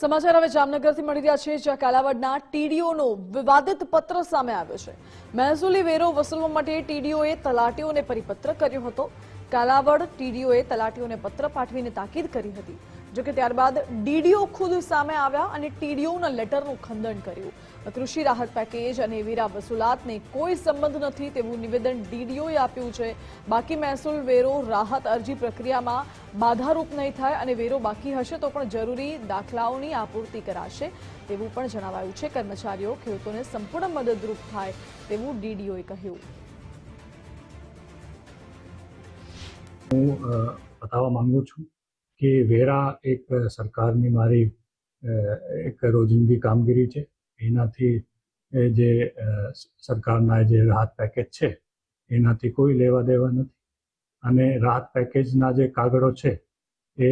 સમાચાર હવે જામનગરથી મળી રહ્યા છે, જ્યાં કાલાવડના ટીડીઓનો વિવાદિત પત્ર સામે આવ્યો છે. મહેસૂલી વેરો વસૂલવા માટે ટીડીઓએ તલાટીઓને પરિપત્ર કર્યો હતો. કાલાવડ ટીડીઓએ તલાટીઓને પત્ર પાઠવીને તાકીદ કરી હતી. જોકે ત્યારબાદ ડીડીઓ ખુદ સામે આવ્યા અને ટીડીઓના લેટરનું ખંડન કર્યું. કૃષિ રાહત પેકેજ અને વેરા વસૂલાતને કોઈ સંબંધ નથી તેવું નિવેદન ડીડીઓએ આપ્યું છે. બાકી મહેસૂલ વેરો રાહત અરજી પ્રક્રિયામાં બાધારૂપ નહીં થાય અને વેરો બાકી હશે તો પણ જરૂરી દાખલાઓની આપૂર્તિ કરાશે તેવું પણ જણાવાયું છે. કર્મચારીઓ ખેડૂતોને સંપૂર્ણ મદદરૂપ થાય તેવું ડીડીઓએ કહ્યું. બતાવવા માંગુ છું કે વેરા એક સરકારની મારી એક રોજિંદી કામગીરી છે. એનાથી જે સરકારના જે રાહત પેકેજ છે, એનાથી કોઈ લેવા દેવા નથી. અને રાહત પેકેજના જે કાગળો છે, એ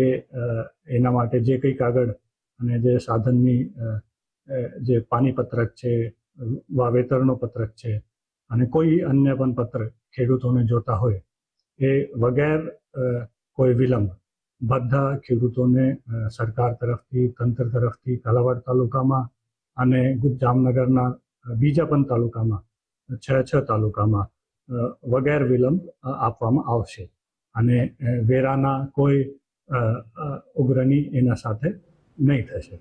એના માટે જે કંઈ કાગળ અને જે સાધનની જે પાણી જે પાણીપત્રક છે, વાવેતરનો પત્રક છે અને કોઈ અન્ય પણ પત્ર ખેડૂતોને જોતા હોય, એ વગેર કોઈ વિલંબ બધા ખેડૂતોને સરકાર તરફથી તંત્ર તરફથી કાલાવાડ તાલુકામાં અને જામનગરના બીજા પણ તાલુકામાં છ છ તાલુકામાં વગેર વિલંબ આપવામાં આવશે. અને વેરાના કોઈ અ, એના સાથે નહીં થશે.